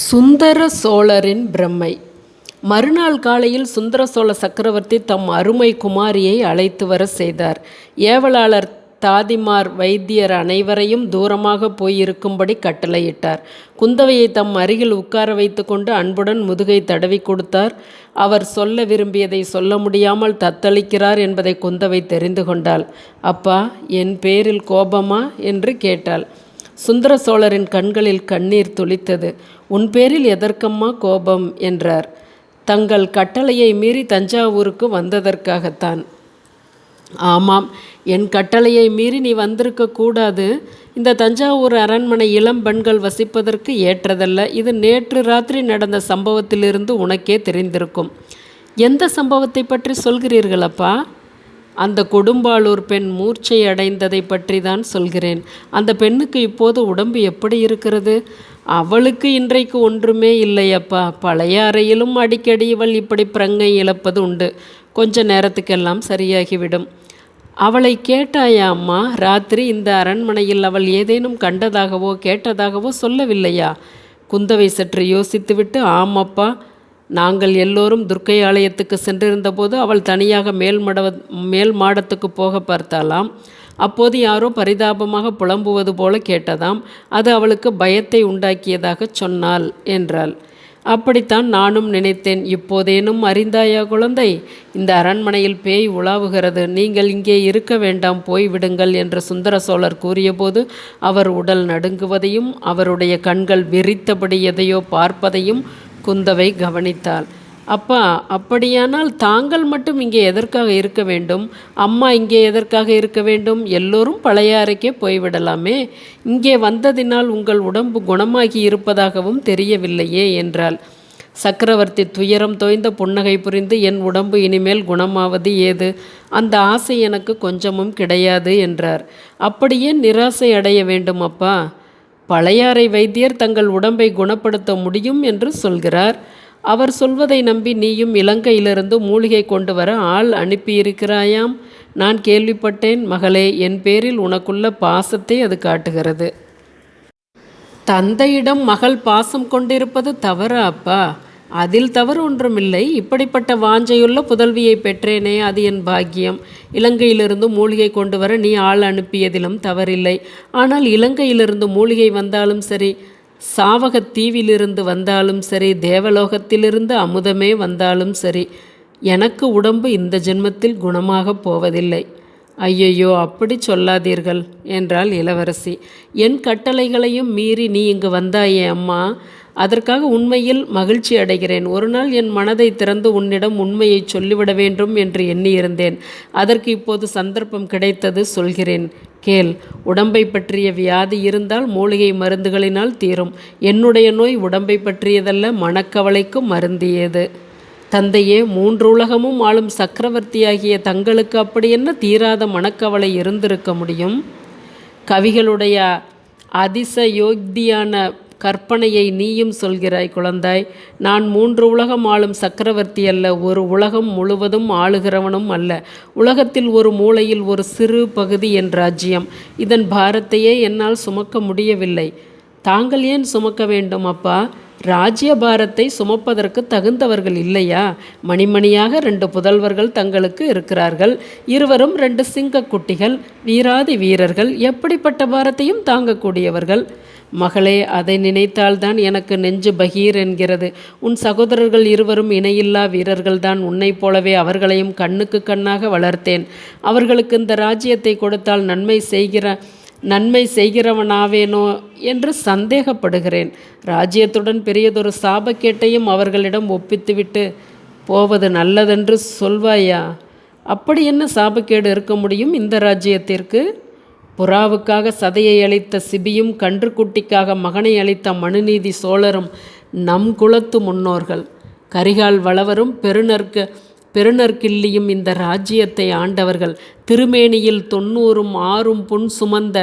சுந்தர சோழரின் பிரமை மறுநாள் காலையில் சுந்தர சோழ சக்கரவர்த்தி தம் அருமை குமாரியை அழைத்து வர செய்தார். ஏவலாளர் தாதிமார் வைத்தியர் அனைவரையும் தூரமாக போயிருக்கும்படி கட்டளையிட்டார். குந்தவையை தம் அருகில் உட்கார வைத்துக்கொண்டு அன்புடன் முதுகை தடவி கொடுத்தார். அவர் சொல்ல விரும்பியதை சொல்ல முடியாமல் தத்தளிக்கிறார் என்பதை குந்தவை தெரிந்து கொண்டாள். அப்பா என் பேரில் கோபமா? என்று கேட்டாள். சுந்தர சோழரின் கண்களில் கண்ணீர் துளித்தது. உன் பேரில் எதற்கம்மா கோபம்? என்றார். தங்கள் கட்டளையை மீறி தஞ்சாவூருக்கு வந்ததற்காகத்தான். ஆமாம் என் கட்டளையை மீறி நீ வந்திருக்க கூடாது. இந்த தஞ்சாவூர் அரண்மனை இளம் பெண்கள் வசிப்பதற்கு ஏற்றதல்ல. இது நேற்று ராத்திரி நடந்த சம்பவத்திலிருந்து உனக்கே தெரிந்திருக்கும். எந்த சம்பவத்தை பற்றி சொல்கிறீர்களப்பா? அந்த கொடும்பாளூர் பெண் மூர்ச்சை அடைந்ததை பற்றி தான் சொல்கிறேன். அந்த பெண்ணுக்கு இப்போது உடம்பு எப்படி இருக்கிறது? அவளுக்கு இன்றைக்கு ஒன்றுமே இல்லையப்பா பழைய அறையிலும் அடிக்கடி இவள் இப்படி பிரங்கை இழப்பது உண்டு. கொஞ்ச நேரத்துக்கெல்லாம் சரியாகிவிடும். அவளை கேட்டாயா அம்மா? ராத்திரி இந்த அரண்மனையில் அவள் ஏதேனும் கண்டதாகவோ கேட்டதாகவோ சொல்லவில்லையா? குந்தவை சற்று யோசித்துவிட்டு ஆமப்பா நாங்கள் எல்லோரும் துர்க்கை ஆலயத்துக்கு சென்றிருந்தபோது அவள் தனியாக மேல் மடவ மேல் மாடத்துக்கு போக பார்த்தாலாம் அப்போது யாரோ பரிதாபமாக புலம்புவது போல கேட்டதாம். அது அவளுக்கு பயத்தை உண்டாக்கியதாக சொன்னாள் என்றாள். அப்படித்தான் நானும் நினைத்தேன். இப்போதேனும் அறிந்தாயா குழந்தை? இந்த அரண்மனையில் பேய் உலாவுகிறது. நீங்கள் இங்கே இருக்க வேண்டாம். போய்விடுங்கள் என்று சுந்தர சோழர் கூறியபோது அவர் உடல் நடுங்குவதையும் அவருடைய கண்கள் விரித்தபடி எதையோ பார்ப்பதையும் குந்தவை கவனித்தாள். அப்பா அப்படியானால் தாங்கள் மட்டும் இங்கே எதற்காக இருக்க வேண்டும்? அம்மா இங்கே எதற்காக இருக்க வேண்டும்? எல்லோரும் பழைய அறைக்கே போய்விடலாமே. இங்கே வந்ததினால் உங்கள் உடம்பு குணமாகி இருப்பதாகவும் தெரியவில்லையே என்றாள். சக்கரவர்த்தி துயரம் தோய்ந்த புன்னகை புரிந்து என் உடம்பு இனிமேல் குணமாவது ஏது? அந்த ஆசை எனக்கு கொஞ்சமும் கிடையாது என்றார். அப்படியே நிராசை அடைய வேண்டும் அப்பா. பழையாறை வைத்தியர் தங்கள் உடம்பை குணப்படுத்த முடியும் என்று சொல்கிறார். அவர் சொல்வதை நம்பி நீயும் இலங்கையிலிருந்து மூலிகை கொண்டு வர ஆள் அனுப்பியிருக்கிறாயாம். நான் கேள்விப்பட்டேன் மகளே என் பேரில் உனக்குள்ள பாசத்தை அது காட்டுகிறது. தந்தையிடம் மகள் பாசம் கொண்டிருப்பது தவறு அப்பா. அதில் தவறு ஒன்றுமில்லை. இப்படிப்பட்ட வாஞ்சையுள்ள புதல்வியை பெற்றேனே அது என் பாக்கியம். இலங்கையிலிருந்து மூலிகை கொண்டு வர நீ ஆள் அனுப்பியதிலும் தவறில்லை. ஆனால் இலங்கையிலிருந்து மூலிகை வந்தாலும் சரி சாவக தீவிலிருந்து வந்தாலும் சரி தேவலோகத்திலிருந்து அமுதமே வந்தாலும் சரி எனக்கு உடம்பு இந்த ஜென்மத்தில் குணமாகப் போவதில்லை. ஐயையோ அப்படி சொல்லாதீர்கள் என்றாள் இளவரசி. என் கட்டளைகளையும் மீறி நீ இங்கு வந்தாயே அம்மா. அதற்காக உண்மையில் மகிழ்ச்சி அடைகிறேன். ஒரு நாள் என் மனதை திறந்து உன்னிடம் உண்மையை சொல்லிவிட வேண்டும் என்று எண்ணியிருந்தேன். அதற்கு இப்போது சந்தர்ப்பம் கிடைத்தது சொல்கிறேன். கேள் உடம்பை பற்றிய வியாதி இருந்தால் மூலிகை மருந்துகளினால் தீரும். என்னுடைய நோய் உடம்பை பற்றியதல்ல மனக்கவலைக்கும் மருந்தியது. தந்தையே மூன்று உலகமும் ஆளும் சக்கரவர்த்தியாகிய தங்களுக்கு அப்படி என்ன தீராத மனக்கவலை இருந்திருக்க முடியும்? கவிகளுடைய அதிசயோக்தியான கற்பனையை நீயும் சொல்கிறாய் குழந்தாய். நான் மூன்று உலகம் ஆளும் சக்கரவர்த்தி அல்ல ஒரு உலகம் முழுவதும் ஆளுகிறவனும் அல்ல. உலகத்தில் ஒரு மூலையில் ஒரு சிறு பகுதி என் ராஜ்யம். இதன் பாரத்தையே என்னால் சுமக்க முடியவில்லை. தாங்கள் ஏன் சுமக்க வேண்டும் அப்பா? ராஜ்ய பாரத்தை சுமப்பதற்கு தகுந்தவர்கள் இல்லையா? மணிமணியாக ரெண்டு புதல்வர்கள் தங்களுக்கு இருக்கிறார்கள். இருவரும் ரெண்டு சிங்கக்குட்டிகள் வீராதி வீரர்கள். எப்படிப்பட்ட பாரத்தையும் தாங்கக்கூடியவர்கள்? மகளே அதை நினைத்தால்தான் எனக்கு நெஞ்சு பகீர் என்கிறது. உன் சகோதரர்கள் இருவரும் இணையில்லா வீரர்கள்தான். உன்னைப் போலவே அவர்களையும் கண்ணுக்கு கண்ணாக வளர்த்தேன். அவர்களுக்கு இந்த ராஜ்யத்தை கொடுத்தால் நன்மை செய்கிற நன்மை செய்கிறவனாவேனோ என்று சந்தேகப்படுகிறேன். ராஜ்யத்துடன் பெரியதொரு சாபக்கேட்டையும் அவர்களிடம் ஒப்பித்துவிட்டு போவது நல்லதென்று சொல்வாயா? அப்படி என்ன சாபக்கேடு இருக்க முடியும் இந்த ராஜ்யத்திற்கு? புறாவுக்காக சதையை அளித்த சிபியும் கன்றுக்குட்டிக்காக மகனை அளித்த மனுநீதி சோழரும் நம் குலத்து முன்னோர்கள். கரிகால் வளவரும் பெருநர்க்கு பெருநற்கிள்ளியும் இந்த ராஜ்யத்தை ஆண்டவர்கள். திருமேனியில் தொண்ணூறும் ஆறும் புன் சுமந்த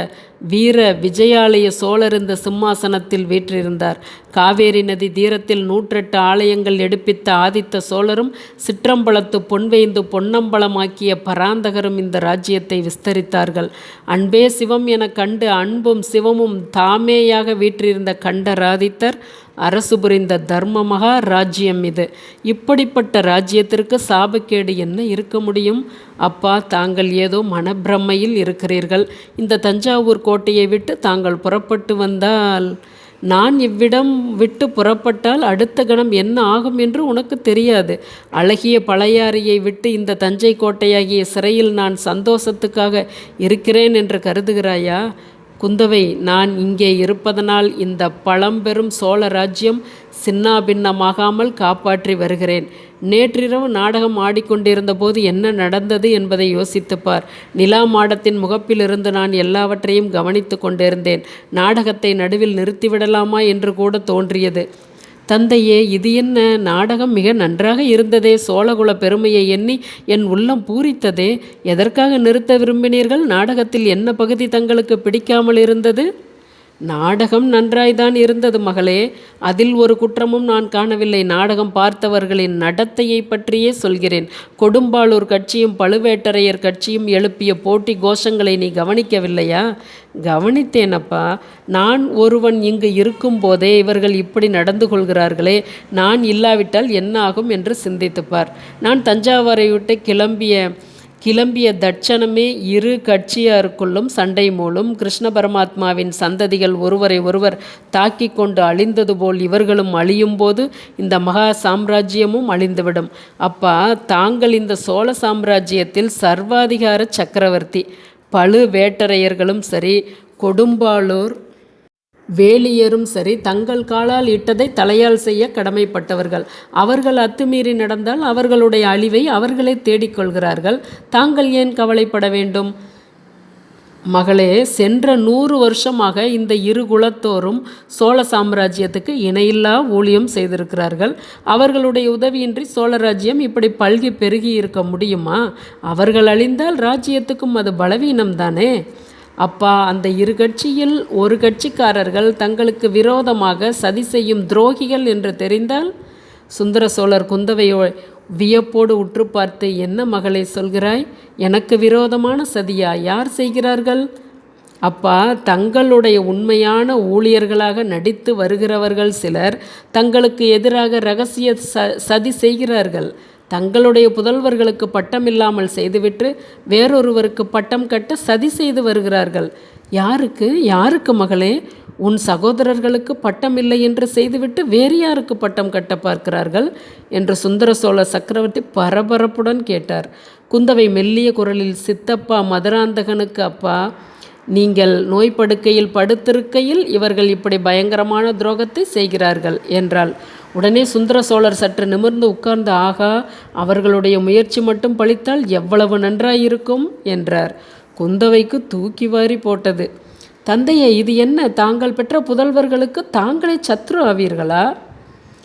வீர விஜயாலய சோழர் இந்த சிம்மாசனத்தில் வீற்றிருந்தார். காவேரி நதி தீரத்தில் நூற்றெட்டு ஆலயங்கள் எடுப்பித்த ஆதித்த சோழரும் சிற்றம்பலத்து பொன்வேந்து பொன்னம்பலமாக்கிய பராந்தகரும் இந்த ராஜ்யத்தை விஸ்தரித்தார்கள். அன்பே சிவம் என கண்டு அன்பும் சிவமும் தாமேயாக வீற்றிருந்த கண்டராதித்தர் அரசு புரிந்த தர்ம மகா ராஜ்யம் இது. இப்படிப்பட்ட ராஜ்யத்திற்கு சாபக்கேடு என்ன இருக்க முடியும்? அப்பா தாங்கள் ஏதோ மனப்பிரமையில் இருக்கிறீர்கள். இந்த தஞ்சாவூர் கோட்டையை விட்டு தாங்கள் புறப்பட்டு வந்தால் நான் இவ்விடம் விட்டு புறப்பட்டால் அடுத்த கணம் என்ன ஆகும் என்று உனக்கு தெரியாது. அழகிய பழையாறையை விட்டு இந்த தஞ்சை கோட்டையாகிய சிறையில் நான் சந்தோஷத்துக்காக இருக்கிறேன் என்று கருதுகிறாயா? குந்தவை நான் இங்கே இருப்பதனால் இந்த பழம்பெரும் சோழ ராஜ்யம் சின்னாபின்னமாகாமல் காப்பாற்றி வருகிறேன். நேற்றிரவு நாடகம் ஆடிக்கொண்டிருந்த போது என்ன நடந்தது என்பதை யோசித்துப்பார் நிலா மாடத்தின் முகப்பிலிருந்து நான் எல்லாவற்றையும் கவனித்து கொண்டிருந்தேன். நாடகத்தை நடுவில் நிறுத்திவிடலாமா என்று கூட தோன்றியது. தந்தையே இது என்ன நாடகம்? மிக நன்றாக இருந்ததே. சோழகுல பெருமையை எண்ணி என் உள்ளம் பூரித்ததே. எதற்காக நிறுத்த விரும்பினீர்கள்? நாடகத்தில் என்ன பகுதி தங்களுக்கு பிடிக்காமல் இருந்தது? நாடகம் நன்றாய்தான் இருந்தது மகளே. அதில் ஒரு குற்றமும் நான் காணவில்லை. நாடகம் பார்த்தவர்களின் நடத்தையை பற்றியே சொல்கிறேன். கொடும்பாளூர் கட்சியும் பழுவேட்டரையர் கட்சியும் எழுப்பிய போட்டி கோஷங்களை நீ கவனிக்கவில்லையா? கவனித்தேனப்பா. நான் ஒருவன் இங்கு இருக்கும் போதே இவர்கள் இப்படி நடந்து கொள்கிறார்களே. நான் இல்லாவிட்டால் என்ன ஆகும் என்று சிந்தித்துப்பார். நான் தஞ்சாவூரை விட்டு கிளம்பிய கிளம்பிய தட்சணமே இரு கட்சியாருக்குள்ளும் சண்டை மூலம் கிருஷ்ண பரமாத்மாவின் சந்ததிகள் ஒருவரை ஒருவர் தாக்கி கொண்டு அழிந்தது போல் இவர்களும் அழியும் போது இந்த மகா சாம்ராஜ்யமும் அழிந்துவிடும். அப்பா தாங்கள் இந்த சோழ சாம்ராஜ்யத்தில் சர்வாதிகார சக்கரவர்த்தி. பழு வேட்டரையர்களும் சரி கொடும்பாளூர் வேலியரும் சரி தங்கள் காலால் இட்டதை தலையால் செய்ய கடமைப்பட்டவர்கள். அவர்கள் அத்துமீறி நடந்தால் அவர்களுடைய அழிவை அவர்களே தேடிக்கொள்கிறார்கள் தாங்கள் ஏன் கவலைப்பட வேண்டும்? மகளே சென்ற நூறு வருஷமாக இந்த இரு குலத்தோரும் சோழ சாம்ராஜ்யத்துக்கு இணையில்லா ஊழியம் செய்திருக்கிறார்கள். அவர்களுடைய உதவியின்றி சோழ ராஜ்யம் இப்படி பல்கி பெருகி இருக்க முடியுமா? அவர்கள் அழிந்தால் ராஜ்யத்துக்கும் அது பலவீனம் தானே அப்பா அந்த இரு கட்சியில் ஒரு கட்சிக்காரர்கள் தங்களுக்கு விரோதமாக சதி செய்யும் துரோகிகள் என்று தெரிந்தால் சுந்தர சோழர் குந்தவையோ வியப்போடு உற்று பார்த்து என்ன மகளை சொல்கிறாய்? எனக்கு விரோதமான சதியா? யார் செய்கிறார்கள்? அப்பா தங்களுடைய உண்மையான ஊழியர்களாக நடித்து வருகிறவர்கள் சிலர் தங்களுக்கு எதிராக ரகசிய ச சதி செய்கிறார்கள். தங்களுடைய புதல்வர்களுக்கு பட்டம் இல்லாமல் செய்துவிட்டு வேறொருவருக்கு பட்டம் கட்ட சதி செய்து வருகிறார்கள். யாருக்கு? யாருக்கு மகளே? உன் சகோதரர்களுக்கு பட்டம் இல்லை என்று செய்துவிட்டு வேறு யாருக்கு பட்டம் கட்ட பார்க்கிறார்கள்? என்று சுந்தர சோழ சக்கரவர்த்தி பரபரப்புடன் கேட்டார். குந்தவை மெல்லிய குரலில் சித்தப்பா மதுராந்தகனுக்கு அப்பா நீங்கள் நோய் படுக்கையில் படுத்திருக்கையில் இவர்கள் இப்படி பயங்கரமான துரோகத்தை செய்கிறார்கள் என்றாள். உடனே சுந்தர சோழர் சற்று நிமிர்ந்து உட்கார்ந்து ஆகா அவர்களுடைய முயற்சி மட்டும் பழித்தால் எவ்வளவு நன்றாயிருக்கும்? என்றார். குந்தவைக்கு தூக்கி வாரி போட்டது. தந்தையே இது என்ன? தாங்கள் பெற்ற புதல்வர்களுக்கு தாங்களே சத்ரு ஆவீர்களா?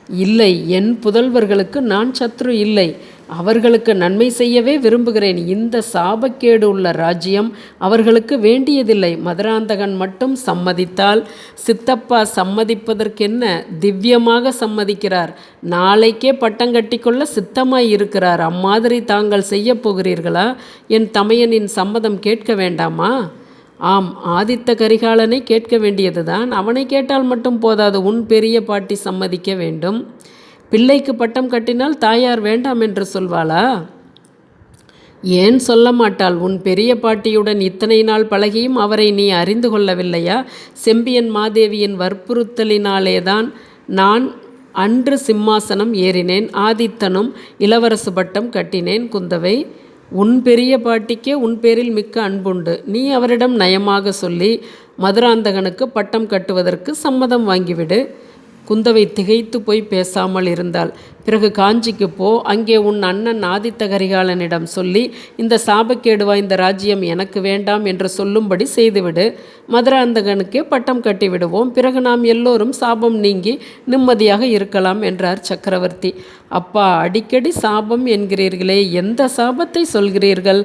இல்லை என் புதல்வர்களுக்கு நான் சத்ரு இல்லை. அவர்களுக்கு நன்மை செய்யவே விரும்புகிறேன். இந்த சாபக்கேடு உள்ள ராஜ்யம் அவர்களுக்கு வேண்டியதில்லை. மதுராந்தகன் மட்டும் சம்மதித்தால் சித்தப்பா சம்மதிப்பதற்கென்ன திவ்யமாக சம்மதிக்கிறார். நாளைக்கே பட்டம் கட்டிக்கொள்ள சித்தமாய் இருக்கிறார். அம்மாதிரி தாங்கள் செய்ய போகிறீர்களா? என் தமையனின் சம்மதம் கேட்க வேண்டாமா? ஆம் ஆதித்த கரிகாலனை கேட்க வேண்டியதுதான். அவனை கேட்டால் மட்டும் போதாது. உன் பெரிய பாட்டி சம்மதிக்க வேண்டும். பிள்ளைக்கு பட்டம் கட்டினால் தாயார் வேண்டாம் என்று சொல்வாளா? ஏன் சொல்ல மாட்டாள்? உன் பெரிய பாட்டியுடன் இத்தனை நாள் பழகியும் அவரை நீ அறிந்து கொள்ளவில்லையா? செம்பியன் மாதேவியின் வற்புறுத்தலினாலேதான் நான் அன்று சிம்மாசனம் ஏறினேன் ஆதித்தனும் இளவரசு பட்டம் கட்டினேன் குந்தவை. உன் பெரிய பாட்டிக்கே உன் பேரில் மிக்க அன்புண்டு. நீ அவரிடம் நயமாக சொல்லி மதுராந்தகனுக்கு பட்டம் கட்டுவதற்கு சம்மதம் வாங்கிவிடு. குந்தவை திகைத்து போய் பேசாமல் இருந்தாள். பிறகு காஞ்சிக்கு போ அங்கே உன் அண்ணன் ஆதித்த கரிகாலனிடம் சொல்லி இந்த சாபக்கேடு வாய்ந்த ராஜ்யம் எனக்கு வேண்டாம் என்று சொல்லும்படி செய்துவிடு. மதுராந்தகனுக்கே பட்டம் கட்டிவிடுவோம். பிறகு நாம் எல்லோரும் சாபம் நீங்கி நிம்மதியாக இருக்கலாம் என்றார் சக்கரவர்த்தி. அப்பா அடிக்கடி சாபம் என்கிறீர்களே எந்த சாபத்தை சொல்கிறீர்கள்?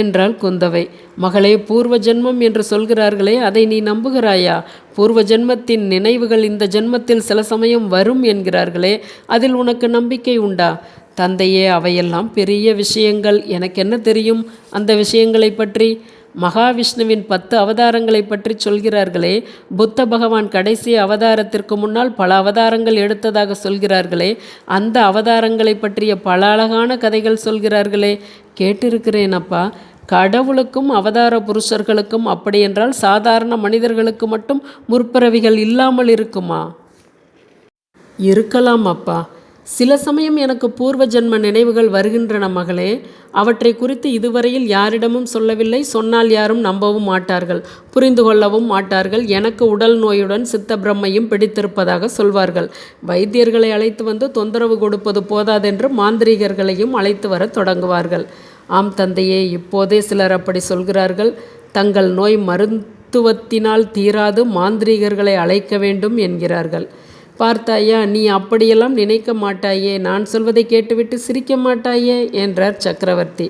என்றாள் குந்தவை. மகளே பூர்வ ஜென்மம் என்று சொல்கிறார்களே அதை நீ நம்புகிறாயா? பூர்வ ஜென்மத்தின் நினைவுகள் இந்த ஜென்மத்தில் சில சமயம் வரும் என்கிறார்களே அதில் உனக்கு நம்பிக்கை உண்டா? தந்தையே அவையெல்லாம் பெரிய விஷயங்கள். எனக்கு என்ன தெரியும் அந்த விஷயங்களை பற்றி? மகாவிஷ்ணுவின் பத்து அவதாரங்களை பற்றி சொல்கிறார்களே. புத்த பகவான் கடைசி அவதாரத்திற்கு முன்னால் பல அவதாரங்கள் எடுத்ததாக சொல்கிறார்களே. அந்த அவதாரங்களை பற்றிய பல அழகான கதைகள் சொல்கிறார்களே. கேட்டிருக்கிறேன் அப்பா. கடவுளுக்கும் அவதார புருஷர்களுக்கும் அப்படியென்றால் சாதாரண மனிதர்களுக்கு மட்டும் முற்பிறவிகள் இல்லாமல் இருக்குமா? இருக்கலாம் அப்பா. சில சமயம் எனக்கு பூர்வ ஜென்ம நினைவுகள் வருகின்றன மகளே. அவற்றை குறித்து இதுவரையில் யாரிடமும் சொல்லவில்லை. சொன்னால் யாரும் நம்பவும் மாட்டார்கள். புரிந்து கொள்ளவும் மாட்டார்கள். எனக்கு உடல் நோயுடன் சித்த பிரம்மையும் பிடித்திருப்பதாக சொல்வார்கள். வைத்தியர்களை அழைத்து வந்து தொந்தரவு கொடுப்பது போதாதென்று மாந்திரீகர்களையும் அழைத்து வர தொடங்குவார்கள். ஆம் தந்தையே இப்போதே சிலர் அப்படி சொல்கிறார்கள். தங்கள் நோய் மருத்துவத்தினால் தீராது மாந்திரீகர்களை அழைக்க வேண்டும் என்கிறார்கள். பார்த்தாயா நீ அப்படியெல்லாம் நினைக்க மாட்டாயே நான் சொல்வதை கேட்டுவிட்டு சிரிக்க மாட்டாயே என்றார் சக்கரவர்த்தி.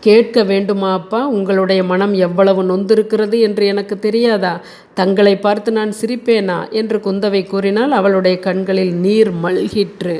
கேட்க வேண்டுமா அப்பா உங்களுடைய மனம் எவ்வளவு நொந்திருக்கிறது என்று எனக்கு தெரியாதா? தங்களை பார்த்து நான் சிரிப்பேனா? என்று குந்தவை கூறினால் அவளுடைய கண்களில் நீர் மல்கிற்று.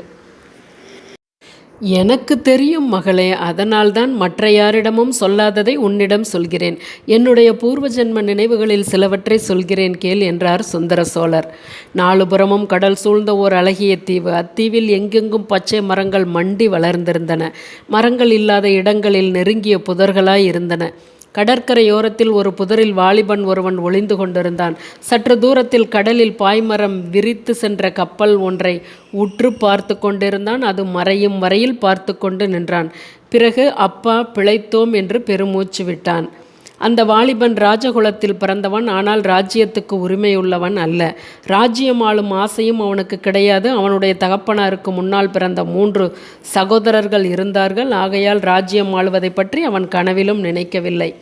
எனக்கு தெரியும் மகளே அதனால்தான் மற்ற யாரிடமும் சொல்லாததை உன்னிடம் சொல்கிறேன். என்னுடைய பூர்வ ஜென்ம நினைவுகளில் சிலவற்றை சொல்கிறேன் கேள் என்றார் சுந்தர சோழர். நாலுபுறமும் கடல் சூழ்ந்த ஓர் அழகிய தீவு. அத்தீவில் எங்கெங்கும் பச்சை மரங்கள் மண்டி வளர்ந்திருந்தன. மரங்கள் இல்லாத இடங்களில் நெருங்கிய புதர்களாய் இருந்தன. கடற்கரையோரத்தில் ஒரு புதரில் வாலிபன் ஒருவன் ஒளிந்து கொண்டிருந்தான். சற்று தூரத்தில் கடலில் பாய்மரம் விரித்து சென்ற கப்பல் ஒன்றை உற்று பார்த்து கொண்டிருந்தான். அது மறையும் வரையில் பார்த்து கொண்டு நின்றான். பிறகு அப்பா பிழைத்தோம் என்று பெருமூச்சு விட்டான். அந்த வாலிபன் ராஜகுலத்தில் பிறந்தவன் ஆனால் ராஜ்யத்துக்கு உரிமையுள்ளவன் அல்ல. ராஜ்யம் ஆளும் ஆசையும் அவனுக்கு கிடையாது. அவனுடைய தகப்பனாருக்கு முன்னால் பிறந்த மூன்று சகோதரர்கள் இருந்தார்கள். ஆகையால் ராஜ்யம் ஆளுவதை பற்றி அவன் கனவிலும் நினைக்கவில்லை.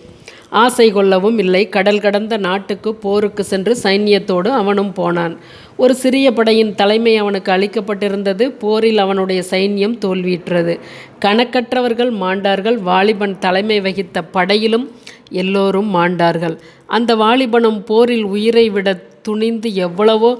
ஆசை கொள்ளவும் இல்லை. கடல் கடந்த நாட்டுக்கு போருக்கு சென்று சைன்யத்தோடு அவனும் போனான். ஒரு சிறிய படையின் தலைமை அவனுக்கு அளிக்கப்பட்டிருந்தது. போரில் அவனுடைய சைன்யம் தோல்வியுற்றது. கணக்கற்றவர்கள் மாண்டார்கள். வாலிபன் தலைமை வகித்த படையிலும் எல்லோரும் மாண்டார்கள். அந்த வாலிபனும் போரில் உயிரை விட துணிந்து எவ்வளவோ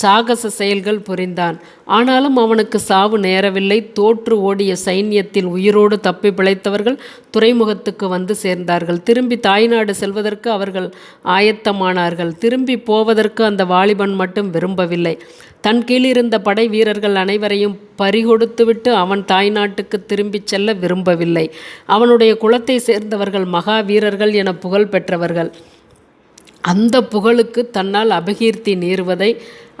சாகச செயல்கள் புரிந்தான். ஆனாலும் அவனுக்கு சாவு நேரவில்லை. தோற்று ஓடிய சைன்யத்தில் உயிரோடு தப்பி பிழைத்தவர்கள் துறைமுகத்துக்கு வந்து சேர்ந்தார்கள். திரும்பி தாய்நாடு செல்வதற்கு அவர்கள் ஆயத்தமானார்கள். திரும்பி போவதற்கு அந்த வாலிபன் மட்டும் விரும்பவில்லை. தன் கீழிருந்த படை வீரர்கள் அனைவரையும் பறிகொடுத்துவிட்டு அவன் தாய்நாட்டுக்கு திரும்பிச் செல்ல விரும்பவில்லை. அவனுடைய குலத்தை சேர்ந்தவர்கள் மகா வீரர்கள் என புகழ் பெற்றவர்கள். அந்த புகழுக்கு தன்னால் அபகீர்த்தி நீர்வதை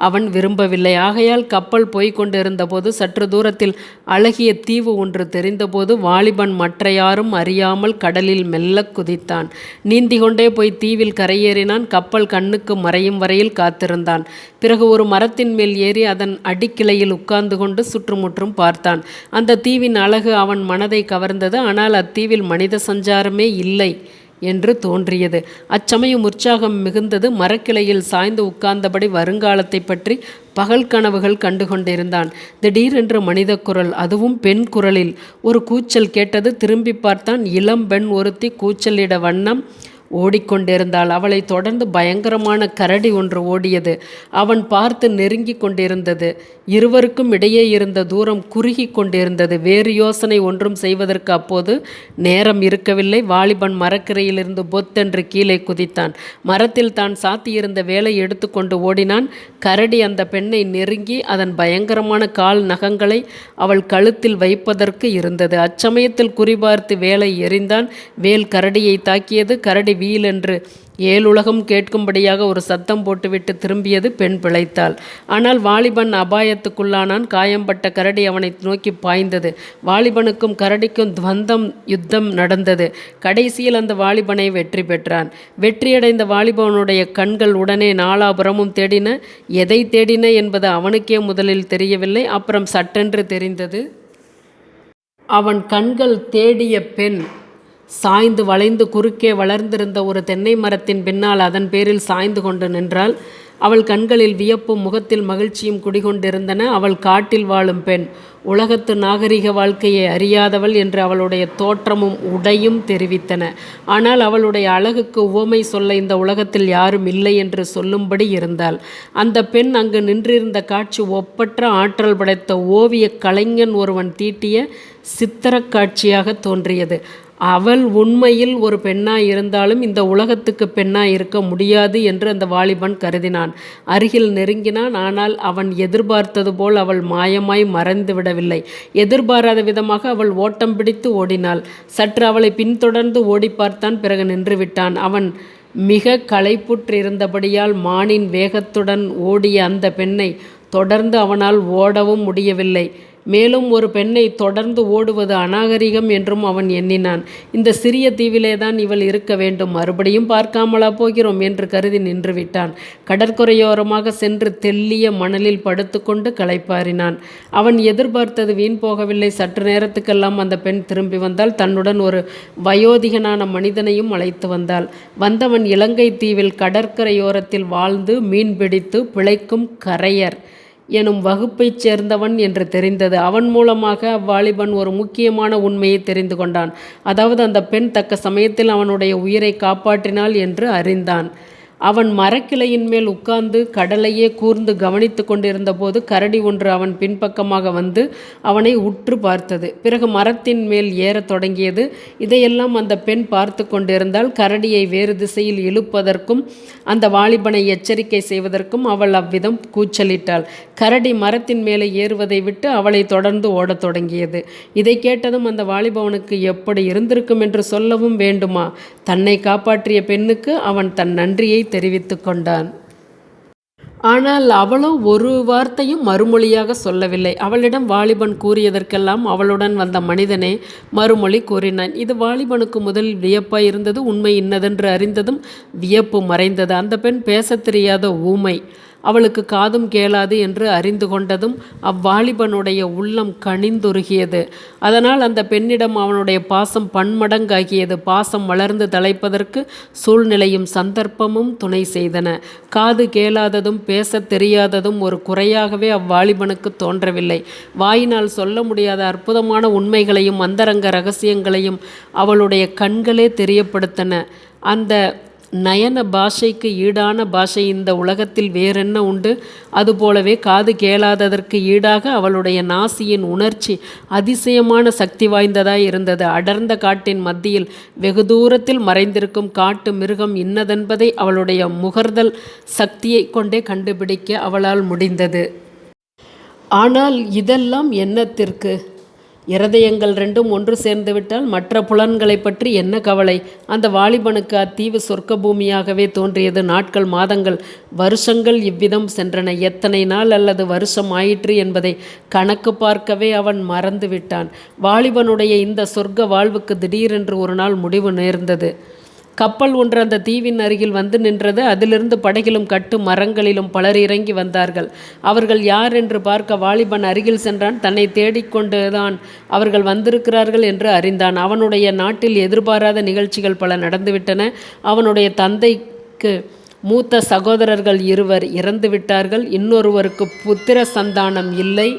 அவன் விரும்பவில்லை. ஆகையால் கப்பல் போய்க் கொண்டிருந்தபோது சற்று தூரத்தில் அழகிய தீவு ஒன்று தெரிந்தபோது வாலிபன் மற்ற யாரும் அறியாமல் கடலில் மெல்ல குதித்தான். நீந்தி கொண்டே போய் தீவில் கரையேறினான். கப்பல் கண்ணுக்கு மறையும் வரையில் காத்திருந்தான். பிறகு ஒரு மரத்தின் மேல் ஏறி அதன் அடிக்கிளையில் உட்கார்ந்து கொண்டு சுற்றுமுற்றும் பார்த்தான். அந்த தீவின் அழகு அவன் மனதை கவர்ந்தது. ஆனால் அத்தீவில் மனித சஞ்சாரமே இல்லை. என்று தோன்றியது. அச்சமயம் உற்சாகம் மிகுந்தது. மரக்கிளையில் சாய்ந்து உட்கார்ந்தபடி வருங்காலத்தை பற்றி பகல் கனவுகள் கண்டு கொண்டிருந்தான் திடீரென்று மனித குரல் அதுவும் பெண் குரலில். ஒரு கூச்சல் கேட்டது. திரும்பி பார்த்தான் இளம் பெண் ஒருத்தி கூச்சலிட வண்ணம் ஓடிக்கொண்டிருந்தாள். அவளை தொடர்ந்து பயங்கரமான கரடி ஒன்று ஓடியது. அவன் பார்த்து நெருங்கி கொண்டிருந்தது. இருவருக்கும் இடையே இருந்த தூரம் குறுகி கொண்டிருந்தது. வேறு யோசனை ஒன்றும் செய்வதற்கு அப்போது நேரம் இருக்கவில்லை. வாலிபன் மரக்கிரையிலிருந்து பொத்தென்று கீழே குதித்தான். மரத்தில் தான் சாத்தியிருந்த வேலை எடுத்துக்கொண்டு ஓடினான். கரடி அந்த பெண்ணை நெருங்கி அதன் பயங்கரமான கால் நகங்களை அவள் கழுத்தில் வைப்பதற்கு இருந்தது. அச்சமயத்தில் குறிபார்த்து வேலை எறிந்தான். வேல் கரடியை தாக்கியது. கரடி வீலென்று ஏழுலகம் கேட்கும்படியாக ஒரு சத்தம் போட்டுவிட்டு திரும்பியது பெண் பிழைத்தாள். ஆனால் வாலிபன் அபாயத்துக்குள்ளானான். காயம்பட்ட கரடி அவனை நோக்கி பாய்ந்தது. வாலிபனுக்கும் கரடிக்கும் துவந்தம் யுத்தம் நடந்தது. கடைசியில் அந்த வாலிபனை வெற்றி பெற்றான். வெற்றியடைந்த வாலிபனுடைய கண்கள் உடனே நாலாபுரமும் தேடின. எதை தேடின என்பது அவனுக்கே முதலில் தெரியவில்லை. அப்புறம் சட்டென்று தெரிந்தது. அவன் கண்கள் தேடிய பெண் சாய்ந்து வளைந்து குறுக்கே வளர்ந்திருந்த ஒரு தென்னை மரத்தின் பின்னால் அதன் பேரில் சாய்ந்து கொண்டு நின்றாள். அவள் கண்களில் வியப்பும் முகத்தில் மகிழ்ச்சியும் குடிகொண்டிருந்தன. அவள் காட்டில் வாழும் பெண். உலகத்து நாகரிக வாழ்க்கையை அறியாதவள் என்று அவளுடைய தோற்றமும் உடையும் தெரிவித்தன. ஆனால் அவளுடைய அழகுக்கு உவமை சொல்ல இந்த உலகத்தில் யாரும் இல்லை என்று சொல்லும்படி இருந்தாள். அந்த பெண் அங்கு நின்றிருந்த காட்சி ஒப்பற்ற ஆற்றல் படைத்த ஓவிய கலைஞன் ஒருவன் தீட்டிய சித்திரக் காட்சியாக தோன்றியது. அவள் உண்மையில் ஒரு பெண்ணாய் இருந்தாலும் இந்த உலகத்துக்கு பெண்ணாய் இருக்க முடியாது என்று அந்த வாலிபன் கருதினான். அருகில் நெருங்கினான். ஆனால் அவன் எதிர்பார்த்தது போல் அவள் மாயமாய் மறைந்து விடவில்லை. எதிர்பாராத விதமாக அவள் ஓட்டம் பிடித்து ஓடினாள். சற்று அவளை பின்தொடர்ந்து ஓடி பார்த்தான். பிறகு நின்று விட்டான். அவன் மிக களைப்புற்றிருந்தபடியால் மானின் வேகத்துடன் ஓடிய அந்த பெண்ணை தொடர்ந்து அவனால் ஓடவும் முடியவில்லை. மேலும் ஒரு பெண்ணை தொடர்ந்து ஓடுவது அநாகரிகம் என்றும் அவன் எண்ணினான். இந்த சிறிய தீவிலேதான் இவள் இருக்க வேண்டும். மறுபடியும் பார்க்காமலா போகிறோம் என்று கருதி நின்றுவிட்டான். கடற்கரையோரமாக சென்று தெல்லிய மணலில் படுத்துக்கொண்டு களைப்பாரினான் அவன் எதிர்பார்த்தது வீண் போகவில்லை. சற்று நேரத்துக்கெல்லாம் அந்த பெண் திரும்பி வந்தால் தன்னுடன் ஒரு வயோதிகனான மனிதனையும் அழைத்து வந்தாள். வந்தவன் இலங்கை தீவில் கடற்கரையோரத்தில் வாழ்ந்து மீன் பிடித்து பிழைக்கும் கரையர். எனும் வகுப்பைச் சேர்ந்தவன் என்று தெரிந்தது. அவன் மூலமாக அவ்வாலிபன் ஒரு முக்கியமான உண்மையை தெரிந்து கொண்டான். அதாவது அந்த பெண் தக்க சமயத்தில் அவனுடைய உயிரை காப்பாற்றினாள் என்று அறிந்தான். அவன் மரக்கிளையின் மேல் உட்கார்ந்து கடலையே கூர்ந்து கவனித்து கொண்டிருந்த போது கரடி ஒன்று அவன் பின்பக்கமாக வந்து அவனை உற்று பார்த்தது. பிறகு மரத்தின் மேல் ஏறத் தொடங்கியது. இதையெல்லாம் அந்த பெண் பார்த்து கொண்டிருந்தால் கரடியை வேறு திசையில் இழுப்பதற்கும் அந்த வாலிபனை எச்சரிக்கை செய்வதற்கும் அவள் அவ்விதம் கூச்சலிட்டாள். கரடி மரத்தின் மேலே ஏறுவதை விட்டு அவளை தொடர்ந்து ஓடத் தொடங்கியது. இதை கேட்டதும் அந்த வாலிபவனுக்கு எப்படி இருந்திருக்கும் என்று சொல்லவும் வேண்டுமா? தன்னை காப்பாற்றிய பெண்ணுக்கு அவன் தன் நன்றியை தெரிவித்து கொண்டான். ஆனால் அவளோ ஒரு வார்த்தையும் மறுமொழியாக சொல்லவில்லை. அவளிடம் வாலிபன் கூறியதற்கெல்லாம் அவளுடன் வந்த மனிதனே மறுமொழி கூறினான். இது வாலிபனுக்கு முதலில் வியப்பாய் இருந்தது உண்மை இன்னதென்று அறிந்ததும் வியப்பு மறைந்தது. அந்த பெண் பேசத் தெரியாத ஊமை. அவளுக்கு காதும் கேளாது என்று அறிந்து கொண்டதும் அவ்வாலிபனுடைய உள்ளம் கனிந்துருகியது. அதனால் அந்த பெண்ணிடம் அவனுடைய பாசம் பன்மடங்காகியது. பாசம் வளர்ந்து தலைப்பதற்கு சூழ்நிலையும் சந்தர்ப்பமும் துணை செய்தன. காது கேளாததும் பேசத் தெரியாததும் ஒரு குறையாகவே அவ்வாலிபனுக்கு தோன்றவில்லை. வாயினால் சொல்ல முடியாத அற்புதமான உண்மைகளையும் அந்தரங்க ரகசியங்களையும் அவளுடைய கண்களே தெரியப்படுத்தன. அந்த நயன பாஷைக்கு ஈடான பாஷை இந்த உலகத்தில் வேறென்ன உண்டு? அதுபோலவே காது கேளாததற்கு ஈடாக அவளுடைய நாசியின் உணர்ச்சி அதிசயமான சக்தி வாய்ந்ததாய் இருந்தது. அடர்ந்த காட்டின் மத்தியில் வெகு தூரத்தில் மறைந்திருக்கும் காட்டு மிருகம் இன்னதென்பதை அவளுடைய முகர்தல் சக்தியை கொண்டே கண்டுபிடிக்க அவளால் முடிந்தது. ஆனால் இதெல்லாம் என்னத்திற்கு? இருதயங்கள் ரெண்டும் ஒன்று சேர்ந்துவிட்டால் மற்ற புலன்களை பற்றி என்ன கவலை? அந்த வாலிபனுக்கு அத்தீவு சொர்க்க பூமியாகவே தோன்றியது. நாட்கள் மாதங்கள் வருஷங்கள் இவ்விதம் சென்றன. எத்தனை நாள் அல்லது வருஷம் ஆயிற்று என்பதை கணக்கு பார்க்கவே அவன் மறந்து விட்டான் வாலிபனுடைய இந்த சொர்க்க வாழ்வுக்கு திடீரென்று ஒரு நாள் முடிவு நேர்ந்தது. கப்பல் ஒன்று அந்த தீவின் அருகில் வந்து நின்றது. அதிலிருந்து படகிலும் கட்டு மரங்களிலும் பலர் இறங்கி வந்தார்கள். அவர்கள் யார் என்று பார்க்க வாலிபன் அருகில் சென்றான். தன்னை தேடிக்கொண்டுதான் அவர்கள் வந்திருக்கிறார்கள் என்று அறிந்தான். அவனுடைய நாட்டில் எதிர்பாராத நிகழ்ச்சிகள் பல நடந்துவிட்டன. அவனுடைய தந்தைக்கு மூத்த சகோதரர்கள் இருவர் இறந்து விட்டார்கள் இன்னொருவருக்கு புத்திர சந்தானம் இல்லை.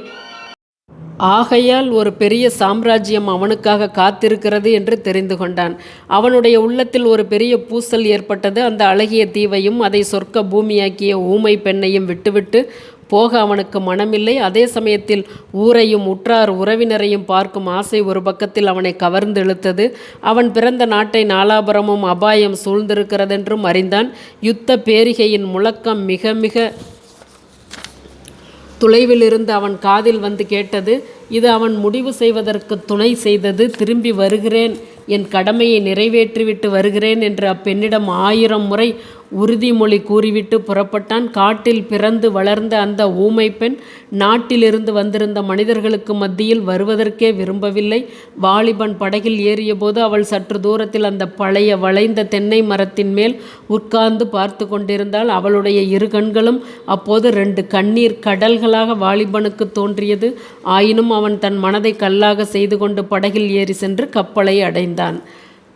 ஆகையால் ஒரு பெரிய சாம்ராஜ்யம் அவனுக்காக காத்திருக்கிறது என்று தெரிந்து கொண்டான். அவனுடைய உள்ளத்தில் ஒரு பெரிய பூசல் ஏற்பட்டது. அந்த அழகிய தீவையும் அதை சொர்க்க பூமியாக்கிய ஊமை பெண்ணையும் விட்டுவிட்டு போக அவனுக்கு மனமில்லை. அதே சமயத்தில் ஊரையும் உற்றார் உறவினரையும் பார்க்கும் ஆசை ஒரு பக்கத்தில் அவனை கவர்ந்து இழுத்தது. அவன் பிறந்த நாட்டை நாலாபுரமும் அபாயம் சூழ்ந்திருக்கிறதென்றும் அறிந்தான். யுத்த பேரிகையின் முழக்கம் மிக மிக தொலைவிலிருந்து அவன் காதில் வந்து கேட்டது இது அவன் முடிவு செய்வதற்கு துணை செய்தது திரும்பி வருகிறேன் என் கடமையை நிறைவேற்றிவிட்டு வருகிறேன் என்று அப்பெண்ணிடம் ஆயிரம் முறை உறுதிமொழி கூறிவிட்டு புறப்பட்டான். காட்டில் பிறந்து வளர்ந்த அந்த ஊமை பெண் நாட்டிலிருந்து வந்திருந்த மனிதர்களுக்கு மத்தியில் வருவதற்கே விரும்பவில்லை. வாலிபன் படகில் ஏறியபோது அவள் சற்று தூரத்தில் அந்த பழைய வளைந்த தென்னை மரத்தின் மேல் உட்கார்ந்து பார்த்து கொண்டிருந்தால் அவளுடைய இரு கண்களும் அப்போது ரெண்டு கண்ணீர் கடல்களாக வாலிபனுக்கு தோன்றியது. ஆயினும் அவன் தன் மனதை கல்லாக செய்து கொண்டு படகில் ஏறி சென்று கப்பலை அடைந்தான்.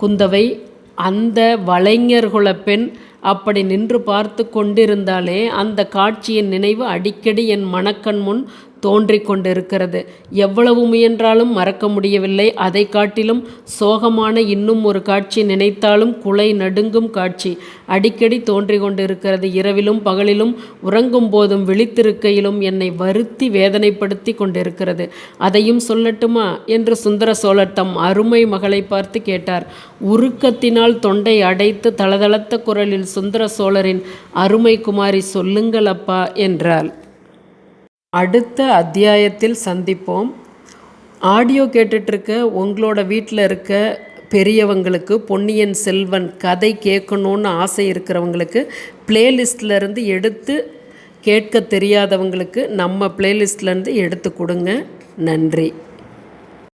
குந்தவை அந்த வலைஞர்குல பெண் அப்படி நின்று பார்த்து கொண்டிருந்தாலே அந்த காட்சியின் நினைவு அடிக்கடி என் மனக்கண் முன் தோன்றிக் கொண்டிருக்கிறது எவ்வளவு முயன்றாலும் மறக்க முடியவில்லை. அதை காட்டிலும் சோகமான இன்னும் ஒரு காட்சி நினைத்தாலும் குலை நடுங்கும் காட்சி. அடிக்கடி தோன்றி கொண்டிருக்கிறது இரவிலும் பகலிலும் உறங்கும் போதும் விழித்திருக்கையிலும் என்னை வருத்தி வேதனைப்படுத்தி கொண்டிருக்கிறது. அதையும் சொல்லட்டுமா? என்று சுந்தர சோழர் தம் அருமை மகளை பார்த்து கேட்டார். உருக்கத்தினால் தொண்டை அடைத்து தளதளத்த குரலில் சுந்தர சோழரின் அருமை குமாரி சொல்லுங்கள் அப்பா என்றாள். அடுத்த அத்தியாயத்தில் சந்திப்போம். ஆடியோ கேட்டுட்ருக்க உங்களோட வீட்டில் இருக்க பெரியவங்களுக்கு பொன்னியின் செல்வன் கதை கேட்கணுன்னு ஆசை இருக்கிறவங்களுக்கு பிளேலிஸ்ட்லேருந்து எடுத்து கேட்க தெரியாதவங்களுக்கு நம்ம பிளேலிஸ்ட்லேருந்து எடுத்து கொடுங்க. நன்றி.